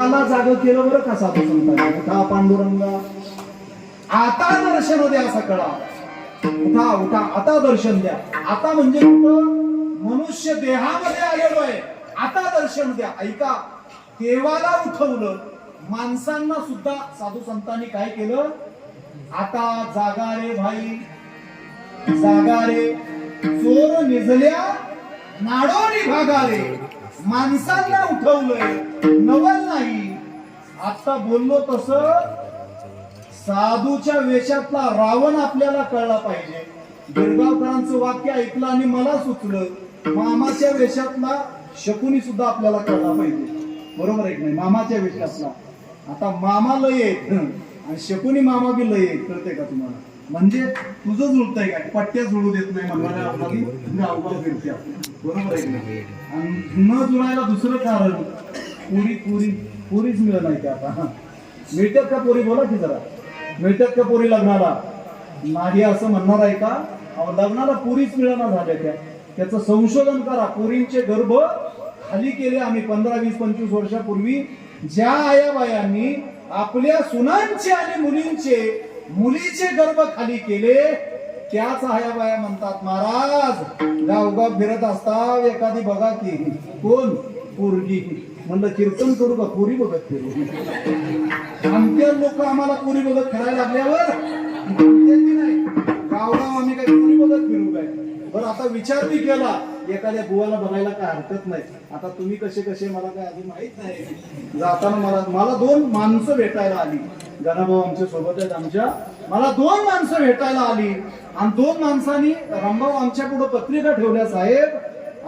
मला जाग केलं बरं का साधू उठा पांडुरंगा आता दर्शन द्या सकळा उठा उठा आता दर्शन द्या. आता म्हणजे मनुष्य देहामध्ये आलेलो आहे. आता दर्शन द्या. ऐका देवाला उठवलं माणसांना सुद्धा साधू संतांनी काय केलं? आता जागा रे भाई जागा रे. चोर निजल्या नाडोनी भागा रे. माणसांना उठवलंय. नवल नाही. आता बोललो तस साधूच्या वेशातला रावण आपल्याला कळला पाहिजे. गिरगावकरांचं वाक्य ऐकलं आणि मला सुचलं मामाच्या वेशातला शकुनी सुद्धा आपल्याला कळला पाहिजे. बरोबर आहे नाही? मामाच्या वेशातला. आता मामा लय आहेत. आणि शकुनी मामा बी लय येत कळते का तुम्हाला? म्हणजे तुझं जुळतंय काय पट्ट्या जुळू देत नाही गावगाव फिरत्या बरोबर आहे आणि न जुळायला दुसरं कारण पुरी पुरी पुरीच मिळत नाही त्या आता. मिळतात का पोरी? बोला की जरा. मिळतात का पोरी लग्नाला? नाही असं म्हणणार आहे का? लग्नाला पुरीच मिळणार झाल्या त्या. त्याचं संशोधन करा. पुरींचे गर्भ खाली केले आम्ही पंधरा वीस पंचवीस वर्षापूर्वी. ज्या आया बायांनी आपल्या सुनांचे आणि मुलींचे मुलीचे गर्भ खाली केले त्याच आया बाया म्हणतात महाराज गावगाव फिरत असता एखादी बघा की. कोण? पोरगी. म्हणलं कीर्तन करू का? पुरी बघत फिरू. आमच्या लोक आम्हाला पुरी बघत फिरायला लागल्यावर नाही. गावगाव आम्ही काय पुरी बघत फिरू काय? बरं आता विचार मी केला. एखाद्या बुवाला बघायला काय हरकत नाही. आता तुम्ही कसे कसे मला काय अजून माहीत नाही. जाताना मला मला दोन माणसं भेटायला आली. गणाभाऊ आमच्यासोबत आहेत आमच्या. मला दोन माणसं भेटायला आली. आणि दोन माणसांनी रामभाऊ आमच्या पुढे पत्रिका ठेवल्या साहेब.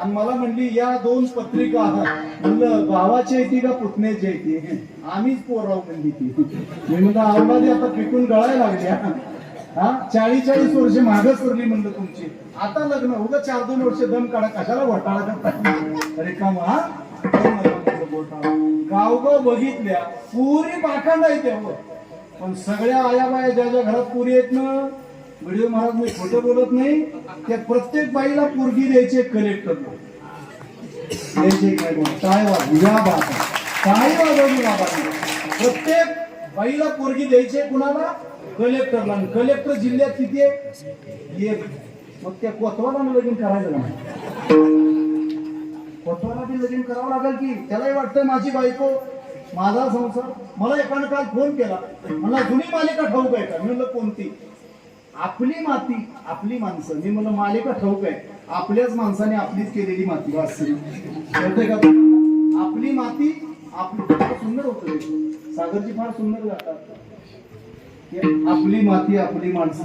आणि मला म्हणली या दोन पत्रिका म्हणलं भावाची येते का पुतण्याची येते आम्हीच पोराव म्हणली ती. मी म्हणलं आवलादी आता पिकून गळायला लागल्या. हा? चाळीस चाळीस वर्ष मागं सुरली म्हणलं तुमची. आता लग्न उगा चार दोन वर्ष दम काढा कशाला वटाळा करता अरे का हा? गावगाव बघितल्या. पुरी पाखंड आहे त्यावर पण सगळ्या आया बाया ज्या ज्या घरात पुरी आहेत ना व्हिडिओ महाराज मी खोटं बोलत नाही त्या प्रत्येक बाईला पोरगी द्यायची कलेक्टर द्यायचे काय बोल काय बाबा काय वाजवली बाबा? प्रत्येक बाईला पोरगी द्यायची कुणाला? कलेक्टरला कलेक्टर जिल्ह्यात किती आहे? एक. मग त्या कोतवाला लगीन करायचं ना कोतवाला बी लगीन करावं लागेल की? त्यालाही वाटतं माझी बायको माझा संसार मला एकानं काल फोन केला. मला जुनी मालिका ठाऊक आहे का? मी म्हणलं कोणती? आपली माती आपली माणसं. मी म्हणलं मालिका ठाऊक आहे. आपल्याच माणसाने आपलीच केलेली माती. वाचली कळतंय का आपली माती आपली फार सुंदर होत सागरची फार सुंदर गातात आपली माती आपली माणसं.